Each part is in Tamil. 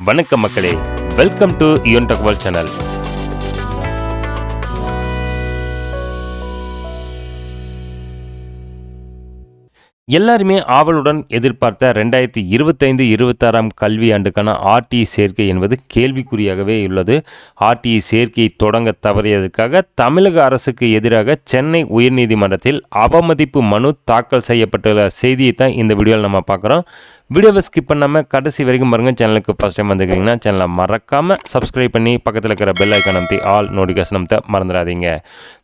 வணக்கம் மக்களே. வெல்கம் டு யுவன் தகவல் சேனல் எல்லாருமே ஆவலுடன் எதிர்பார்த்த ரெண்டாயிரத்தி இருபத்தைந்து இருபத்தாறாம் கல்வி ஆண்டுக்கான ஆர்டிஇ சேர்க்கை என்பது கேள்விக்குறியாகவே உள்ளது. ஆர்டிஇ சேர்க்கையை தொடங்க தவறியதற்காக தமிழக அரசுக்கு எதிராக சென்னை உயர்நீதிமன்றத்தில் அவமதிப்பு மனு தாக்கல் செய்யப்பட்டுள்ள செய்தியை தான் இந்த வீடியோவில் நம்ம பார்க்குறோம். வீடியோவை ஸ்கிப் பண்ணாமல் கடைசி வரைக்கும் பாருங்கள் சேனலுக்கு ஃபஸ்ட் டைம் வந்துருக்கீங்கன்னா சேனலை மறக்காமல் சப்ஸ்கிரைப் பண்ணி பக்கத்தில் இருக்கிற பெல் ஐக்கான் அமைத்தி ஆல் நோட்டிஃபிகேஷன் அமைத்த மறந்துடாதீங்க.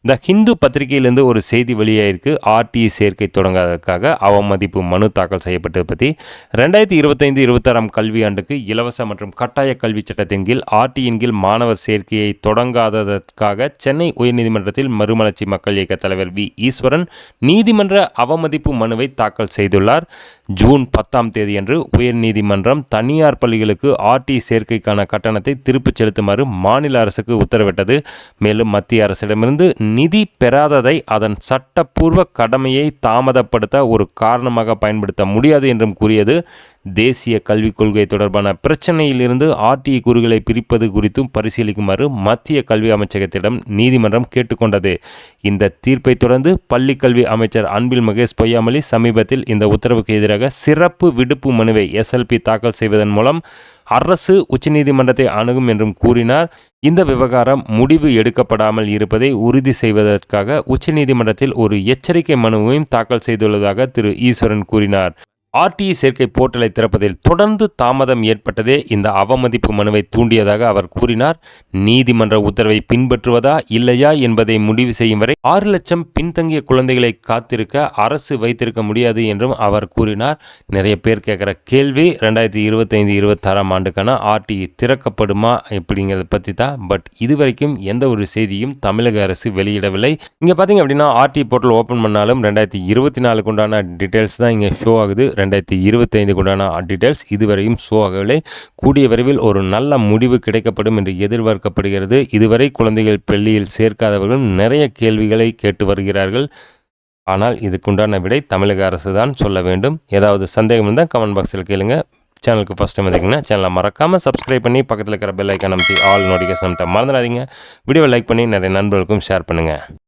இந்த ஹிந்து பத்திரிகையிலேருந்து ஒரு செய்தி வெளியாயிருக்கு. ஆர்டிஇ சேர்க்கை தொடங்காததுக்காக அவமதிப்பு மனு தாக்கல் செய்யப்பட்டது பற்றி ரெண்டாயிரத்தி இருபத்தைந்து இருபத்தாறாம் கல்வியாண்டுக்கு இலவச மற்றும் கட்டாய கல்வி சட்டத்தின் கீழ் ஆர்டியின் கீழ் மாணவர் சேர்க்கையை தொடங்காததற்காக சென்னை உயர்நீதிமன்றத்தில் மறுமலர்ச்சி மக்கள் இயக்க தலைவர் வி. ஈஸ்வரன் நீதிமன்ற அவமதிப்பு மனுவை தாக்கல் செய்துள்ளார். ஜூன் பத்தாம் தேதி என்று உயர்நீதிமன்றம் தனியார் பள்ளிகளுக்கு ஆர்டி சேர்க்கைக்கான கட்டணத்தை திருப்பிச் செலுத்துமாறு மாநில அரசுக்கு உத்தரவிட்டது. மேலும் மத்திய அரசிடமிருந்து நிதி பெறாததை அதன் சட்டப்பூர்வ கடமையை தாமதப்படுத்த ஒரு காரணமாக பயன்படுத்த முடியாது என்றும் கூறியது. தேசிய கல்விக் கொள்கை தொடர்பான பிரச்சனையிலிருந்து ஆர்டிஇ கூறுகளை பிரிப்பது குறித்தும் பரிசீலிக்குமாறு மத்திய கல்வி அமைச்சகத்திடம் நீதிமன்றம் கேட்டுக்கொண்டது. இந்த தீர்ப்பை தொடர்ந்து பள்ளிக்கல்வி அமைச்சர் அன்பில் மகேஷ் பொய்யாமொழி சமீபத்தில் இந்த உத்தரவுக்கு எதிராக சிறப்பு விடுப்பு மனுவை எஸ்எல்பி தாக்கல் செய்வதன் மூலம் அரசு உச்சநீதிமன்றத்தை அணுகும் என்றும் கூறினார். இந்த விவகாரம் முடிவு எடுக்கப்படாமல் இருப்பதை உறுதி செய்வதற்காக உச்சநீதிமன்றத்தில் ஒரு எச்சரிக்கை மனுவையும் தாக்கல் செய்துள்ளதாக திரு ஈஸ்வரன் கூறினார். ஆர்டிஇ சேர்க்கை போர்ட்டலை திறப்பதில் தொடர்ந்து தாமதம் ஏற்பட்டதே இந்த அவமதிப்பு மனுவை தூண்டியதாக அவர் கூறினார். நீதிமன்ற உத்தரவை பின்பற்றுவதா இல்லையா என்பதை முடிவு செய்யும் வரை ஆறு லட்சம் பின்தங்கிய குழந்தைகளை காத்திருக்க அரசு வைத்திருக்க முடியாது என்றும் அவர் கூறினார். நிறைய பேர் கேட்குற கேள்வி ரெண்டாயிரத்தி இருபத்தைந்து இருபத்தாறாம் ஆண்டுக்கான ஆர்டிஇ திறக்கப்படுமா அப்படிங்கிறத பற்றி தான். பட் இதுவரைக்கும் எந்த ஒரு செய்தியும் தமிழக அரசு வெளியிடவில்லை. இங்கே பார்த்தீங்க அப்படின்னா ஆர்டி போர்ட்டல் ஓப்பன் பண்ணாலும் ரெண்டாயிரத்தி இருபத்தி நாலுக்கு உண்டான டீட்டெயில்ஸ் தான் இங்கே ஷோ ஆகுது. ரெண்டாயிரத்தி இருபத்தைந்துக்கு உண்டான டீட்டெயில்ஸ் இதுவரையும் ஷோ ஆகவில்லை கூடிய விரைவில் ஒரு நல்ல முடிவு கிடைக்கப்படும் என்று எதிர்பார்க்கப்படுகிறது. இதுவரை குழந்தைகள் பள்ளியில் சேர்க்காதவர்களும் நிறைய கேள்விகளை கேட்டு வருகிறார்கள். ஆனால் இதுக்குண்டான விடை தமிழக அரசு தான் சொல்ல வேண்டும். ஏதாவது சந்தேகம் இருந்தால் கமெண்ட் பாக்ஸில் கேளுங்க. சேனலுக்கு ஃபஸ்ட் டைம் வந்தீங்கன்னா சேனலை மறக்காமல் சப்ஸ்கிரைப் பண்ணி பக்கத்தில் இருக்கிற பெல் ஐக்கான் அமைச்சி ஆல் நோட்டிஃபிகேஷன் அமைத்த மறந்துடாதீங்க. வீடியோவை லைக் பண்ணி நிறைய நண்பர்களுக்கும் ஷேர் பண்ணுங்கள்